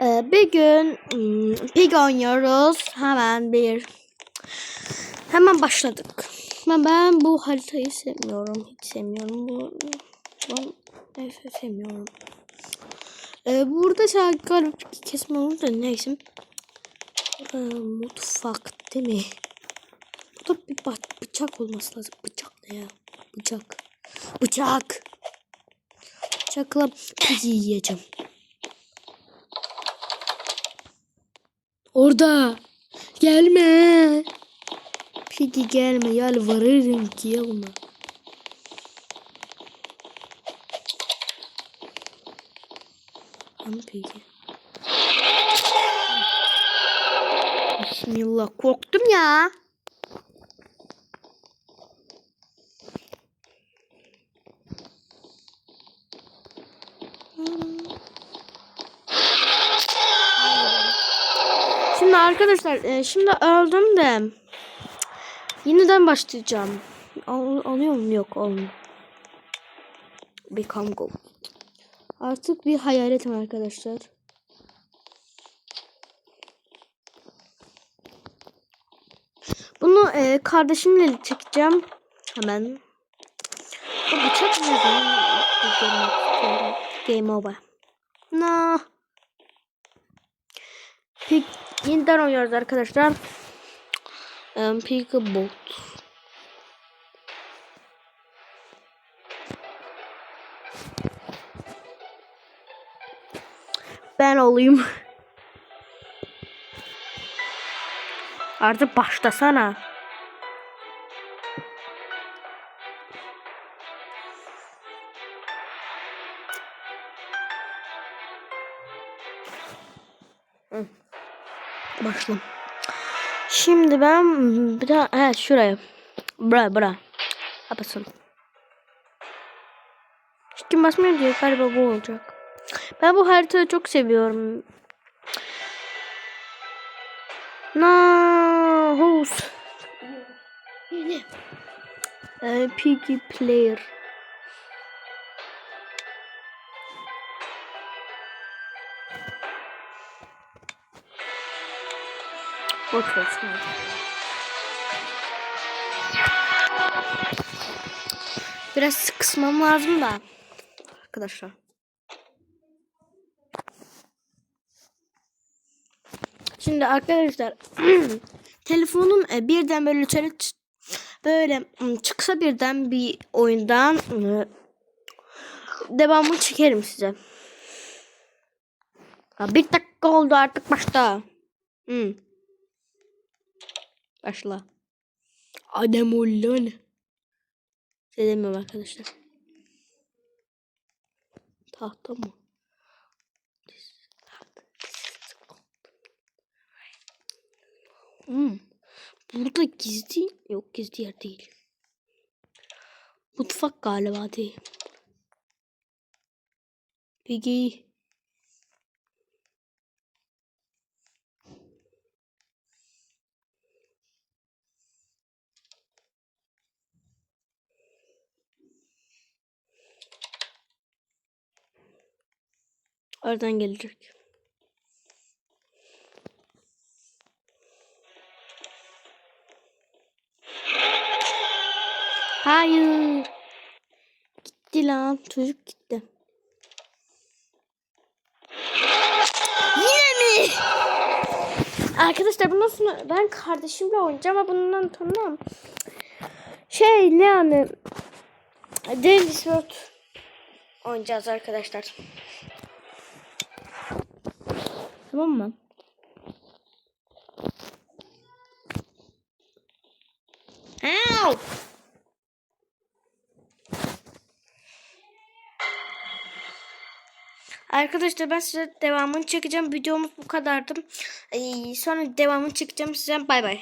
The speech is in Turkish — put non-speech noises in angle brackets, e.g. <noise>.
Ee, bir gün hmm, pig oynuyoruz. Hemen bir hemen başladık. Ama ben bu haritayı sevmiyorum. Hiç sevmiyorum. Bu, bu neyse sevmiyorum. Ee, burada şarkılar kesme olur da neyse. Ee, mutfak değil mi? Burada bir bıçak olması lazım. Bıçak ne ya? Bıçak. Bıçak. Bıçakla pigi yiyeceğim. Orada. Gelme. Pigi gelme. Yalvarırım ki gelme. Ama pigi. Bismillah. Korktum ya. Şimdi arkadaşlar e, şimdi öldüm de yeniden başlayacağım. Al, alıyor muyum? Yok olmuyor. Become go. Artık bir hayaletim arkadaşlar. Bunu e, kardeşimle çekeceğim. Hemen. Bu bıçak nereden? Game over. No. Pig yeniden oynuyoruz arkadaşlar. Um, Pigabot. Ben olayım. Artık başlasana. Hı. Başla. Şimdi ben bir daha evet şuraya. Bra bra. Kapasın. Kim basmıyor diyor galiba bu olacak. Ben bu haritayı çok seviyorum. No, host. Ee, Piggy player. Boş olsun. Biraz kısmam lazım da. Arkadaşlar. Şimdi arkadaşlar <clears throat> telefonum e, birden böyle ç- böyle çıksa birden bir oyundan ı, devamını çekerim size. Bir dakika oldu artık başta. Hı. Başla. Adem ol lan. Şey arkadaşlar. Tahta mı? Hmm. Burada gizli yok gizli yer değil. Mutfak galiba değil. Peki. Oradan gelecek. Hayır. Gitti lan. Çocuk gitti. Yine mi? Arkadaşlar bundan sonra ben kardeşimle oynayacağım ama bundan sonra şey ne yani Deniz World oynayacağız arkadaşlar. Tamam mı? Ow! Arkadaşlar ben size devamını çekeceğim. Videomuz bu kadardı. Ee, sonra devamını çekeceğim size. Bay bay.